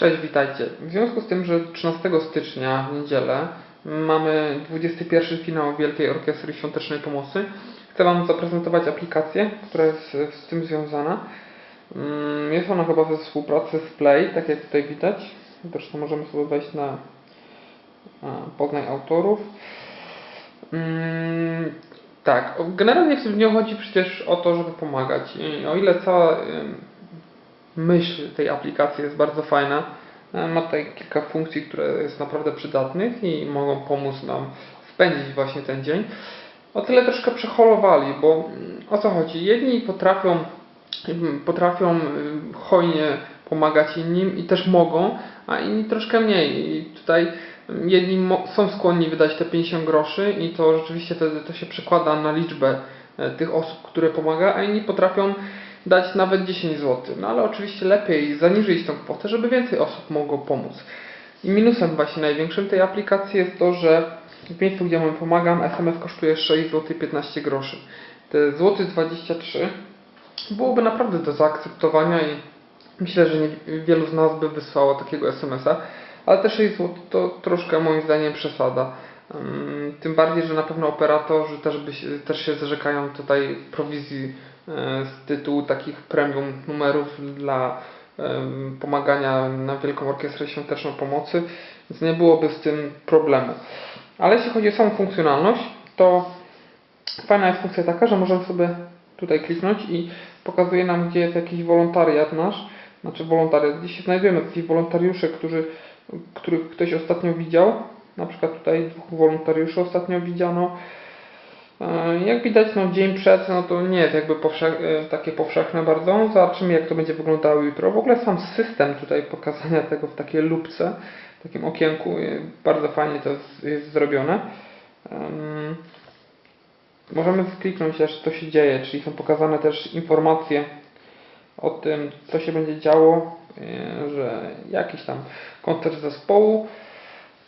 Cześć, witajcie. W związku z tym, że 13 stycznia w niedzielę mamy 21 finał Wielkiej Orkiestry Świątecznej Pomocy, chcę Wam zaprezentować aplikację, która jest z tym związana. Mm, Jest ona chyba we współpracy z Play, tak jak tutaj widać. Zresztą możemy sobie wejść na Poznaj autorów. Mm, Tak, generalnie w nią chodzi przecież o to, żeby pomagać. I o ile cała myśl tej aplikacji jest bardzo fajna. E, Ma tutaj kilka funkcji, które jest naprawdę przydatnych i mogą pomóc nam spędzić właśnie ten dzień. O tyle troszkę przeholowali, bo mm, o co chodzi? Jedni potrafią, mm, potrafią mm, hojnie pomagać innym i też mogą, a inni troszkę mniej. I tutaj mm, jedni są skłonni wydać te 50 groszy i to rzeczywiście wtedy to się przekłada na liczbę e, tych osób, które pomaga, a inni potrafią dać nawet 10 zł. No ale oczywiście lepiej zaniżyć tą kwotę, żeby więcej osób mogło pomóc. I minusem właśnie największym tej aplikacji jest to, że w miejscu, gdzie mam pomagam, SMS kosztuje 6 zł 15 groszy. Te złoty 23 byłoby naprawdę do zaakceptowania i myślę, że wielu z nas by wysłało takiego SMS-a, ale te 6 zł to troszkę moim zdaniem przesada. Ym, Tym bardziej, że na pewno operatorzy też, by też się zrzekają tutaj prowizji z tytułu takich premium numerów dla em, pomagania na Wielką Orkiestrę Świąteczną Pomocy, więc nie byłoby z tym problemu. Ale jeśli chodzi o samą funkcjonalność, to fajna jest funkcja taka, że możemy sobie tutaj kliknąć i pokazuje nam, gdzie jest jakiś wolontariat nasz, znaczy wolontariat, gdzie się znajdują jakiś wolontariusze, którzy, których ktoś ostatnio widział. Na przykład tutaj dwóch wolontariuszy ostatnio widziano. Jak widać, no dzień przed, no to nie jest jakby powszech, e, takie powszechne bardzo. Zobaczymy, jak to będzie wyglądało jutro. W ogóle sam system tutaj pokazania tego w takiej lupce, w takim okienku, e, bardzo fajnie to jest, zrobione. Em, Możemy kliknąć też, co się dzieje, czyli są pokazane też informacje o tym, co się będzie działo, e, że jakiś tam koncert zespołu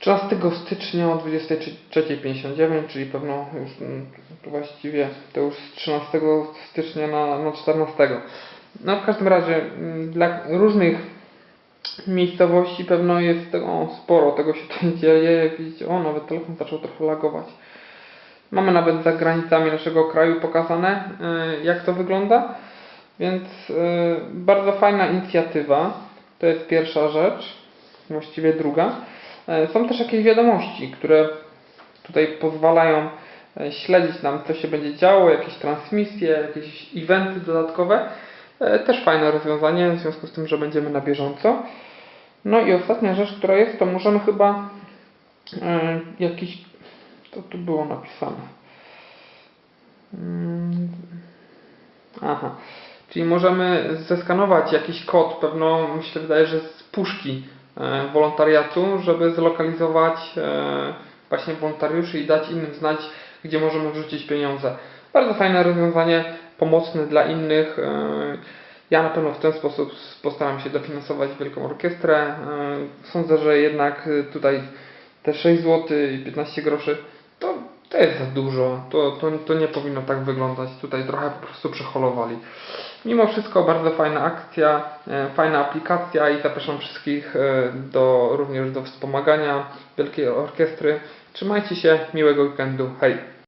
13 stycznia o 23.59, czyli pewno już mm, właściwie to już z 13 stycznia na, na 14. No w każdym razie mm, dla różnych miejscowości pewno jest tego sporo, tego się tutaj dzieje. Widzicie, o nawet telefon zaczął trochę lagować. Mamy nawet za granicami naszego kraju pokazane, y, jak to wygląda. Więc y, bardzo fajna inicjatywa. To jest pierwsza rzecz, właściwie druga. E, Są też jakieś wiadomości, które tutaj pozwalają e, śledzić nam, co się będzie działo, jakieś transmisje, jakieś eventy dodatkowe. E, Też fajne rozwiązanie, w związku z tym, że będziemy na bieżąco. No i ostatnia rzecz, która jest, to możemy chyba jakiś. To tu było napisane. Mm, Aha. Czyli możemy zeskanować jakiś kod, pewno mi się wydaje, że z puszki wolontariatu, żeby zlokalizować e, właśnie wolontariuszy i dać innym znać, gdzie możemy wrzucić pieniądze. Bardzo fajne rozwiązanie, pomocne dla innych. E, Ja na pewno w ten sposób postaram się dofinansować Wielką Orkiestrę. E, Sądzę, że jednak e, tutaj te 6 zł i 15 groszy to jest za dużo. To, to, to nie powinno tak wyglądać. Tutaj trochę po prostu przeholowali. Mimo wszystko bardzo fajna akcja, e, fajna aplikacja i zapraszam wszystkich e, do, również do wspomagania Wielkiej Orkiestry. Trzymajcie się, miłego weekendu. Hej!